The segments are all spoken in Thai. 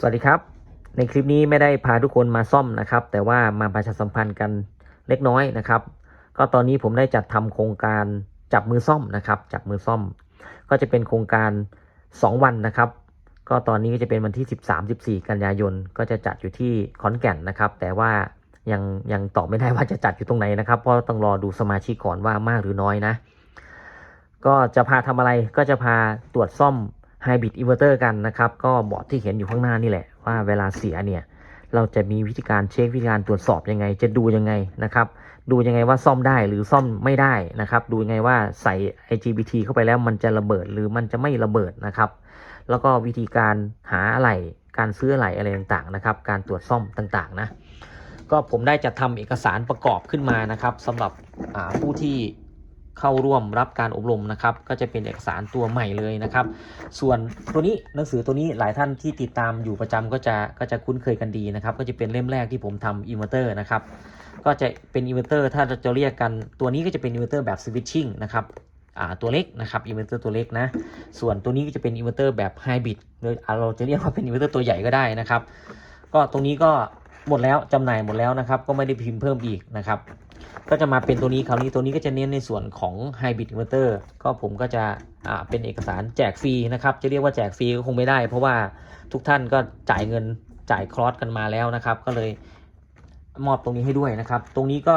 สวัสดีครับ ในคลิปนี้ไม่ได้พาทุกคนมาซ่อมนะครับ แต่ว่ามาประชาสัมพันธ์กันเล็กน้อยนะครับ ก็ตอนนี้ผมได้จัดทำโครงการจับมือซ่อมนะครับ จับมือซ่อม ก็จะเป็นโครงการ 2 วันนะครับ ก็ตอนนี้ก็จะเป็นวันที่ 13-14 กันยายน ก็จะจัดอยู่ที่ขอนแก่นนะครับ แต่ว่ายังยังตอบไม่ได้ว่าจะจัดอยู่ตรงไหนนะครับ เพราะต้องรอดูสมาชิกก่อนว่ามากหรือน้อยนะ ก็จะพาทำอะไรก็จะพาตรวจซ่อม Hybrid Inverter กันนะครับ ก็บอร์ดที่เห็นอยู่ข้างหน้านี่แหละว่าเวลาเสียเนี่ย เราจะมีวิธีการเช็ควิธีการตรวจสอบยังไง จะดูยังไงนะครับ ดูยังไงว่าซ่อมได้หรือซ่อมไม่ได้นะครับ ดูยังไงว่าใส่ IGBT เข้าไปแล้วมันจะระเบิดหรือมันจะไม่ระเบิดนะครับ แล้วก็วิธีการหาอะไหล่การซื้ออะไหล่อะไรต่างๆนะครับ การตรวจซ่อมต่างๆนะ ก็ผมได้จัดทำเอกสารประกอบขึ้นมานะครับสำหรับผู้ที่ เข้าร่วมรับการอบรมนะครับ ก็จะเป็นเอกสารตัวใหม่เลยนะครับ ส่วนตัวนี้หนังสือตัวนี้หลายท่านที่ติดตามอยู่ประจำก็จะก็จะคุ้นเคยกันดีนะครับ ก็จะเป็นเล่มแรกที่ผมทำอินเวอร์เตอร์นะครับ ก็จะเป็นอินเวอร์เตอร์ถ้าเราจะเรียกกันตัวนี้ก็จะเป็นอินเวอร์เตอร์แบบสวิตชิ่งนะครับอ่าตัวเล็กนะครับอินเวอร์เตอร์ตัวเล็กนะ ส่วนตัวนี้ก็จะเป็นอินเวอร์เตอร์แบบไฮบริดหรือเราจะเรียกว่าเป็นอินเวอร์เตอร์ตัวใหญ่ก็ได้นะครับ ก็ตรงนี้ก็หมดแล้วจำหน่ายหมดแล้วนะครับ ก็ไม่ได้พิมพ์เพิ่มอีกนะครับ ก็จะมาเป็นตัวนี้คราวนี้ตัวนี้ก็จะเน้นในส่วนของ Hybrid Inverter ก็ผมก็จะอ่าเป็นเอกสารแจกฟรีนะครับ จะเรียกว่าแจกฟรีก็คงไม่ได้ เพราะว่าทุกท่านก็จ่ายเงินจ่ายคลอสกันมาแล้วนะครับ ก็เลยมอบตรงนี้ให้ด้วยนะครับ ตรงนี้ก็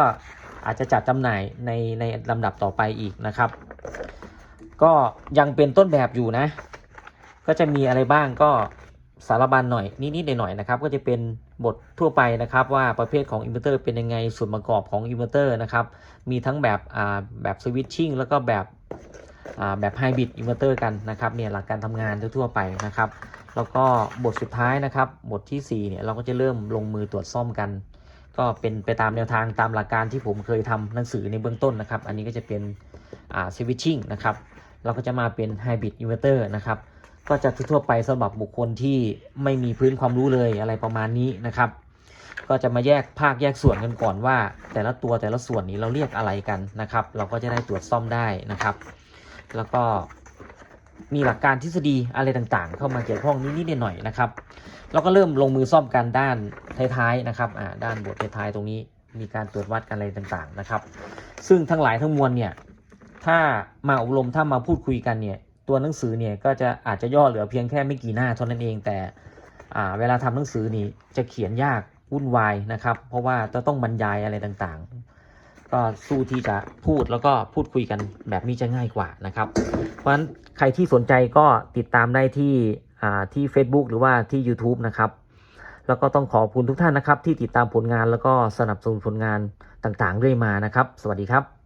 อาจจะจัดจำหน่ายในในลำดับต่อไปอีกนะครับ ก็ยังเป็นต้นแบบอยู่นะ ก็จะมีอะไรบ้างก็ สารบัญหน่อยนิดๆหน่อยๆนะครับก็จะเป็นบททั่วไปนะครับ ว่าประเภทของอินเวอร์เตอร์เป็นยังไงส่วนประกอบของอินเวอร์เตอร์นะครับมีทั้งแบบแบบสวิตชิ่งแล้วก็แบบแบบไฮบริดอินเวอร์เตอร์กันนะครับเนี่ยหลักการทำงานทั่วๆไปนะครับ แล้วก็บทสุดท้ายนะครับ บทที่ 4เนี่ยเราก็จะเริ่มลงมือตรวจซ่อมกัน ก็เป็นไปตามแนวทางตามหลักการที่ผมเคยทำหนังสือในเบื้องต้นนะครับ อันนี้ก็จะเป็นสวิตชิ่งนะครับเราก็จะมาเป็นไฮบริดอินเวอร์เตอร์นะครับ ก็จะทั่วไปสำหรับบุคคลที่ไม่มีพื้นความรู้เลยอะไรประมาณนี้นะครับ ก็จะมาแยกภาคแยกส่วนกันก่อนว่า แต่ละตัวแต่ละส่วนนี้เราเรียกอะไรกันนะครับ เราก็จะได้ตรวจซ่อมได้นะครับ แล้วก็มีหลักการทฤษฎีอะไรต่างๆ เข้ามาเกี่ยวข้องนิดๆหน่อยๆนะครับ แล้วก็เริ่มลงมือซ่อมกันด้านท้ายๆนะครับอ่าด้านบทท้ายๆตรงนี้มีการตรวจวัดกันอะไรต่างๆนะครับ ซึ่งทั้งหลายทั้งมวลเนี่ยถ้ามาอบรมถ้ามาพูดคุยกันเนี่ย ตัวหนังสือเนี่ยก็จะอาจจะย่อเหลือเพียงแค่ไม่กี่หน้าเท่านั้นเองแต่เวลาทำหนังสือนี่จะเขียนยากวุ่นวายนะครับ เพราะว่าจะต้องบรรยายอะไรต่างๆ ก็สู้ที่จะพูดแล้วก็พูดคุยกันแบบนี้จะง่ายกว่านะครับ เพราะฉะนั้นใครที่สนใจก็ติดตามได้ที่ที่ Facebook หรือว่าที่ YouTube นะครับแล้วก็ต้องขอบคุณทุกท่านนะครับ ที่ติดตามผลงานแล้วก็สนับสนุนผลงานต่างๆเรื่อยมานะครับ สวัสดีครับ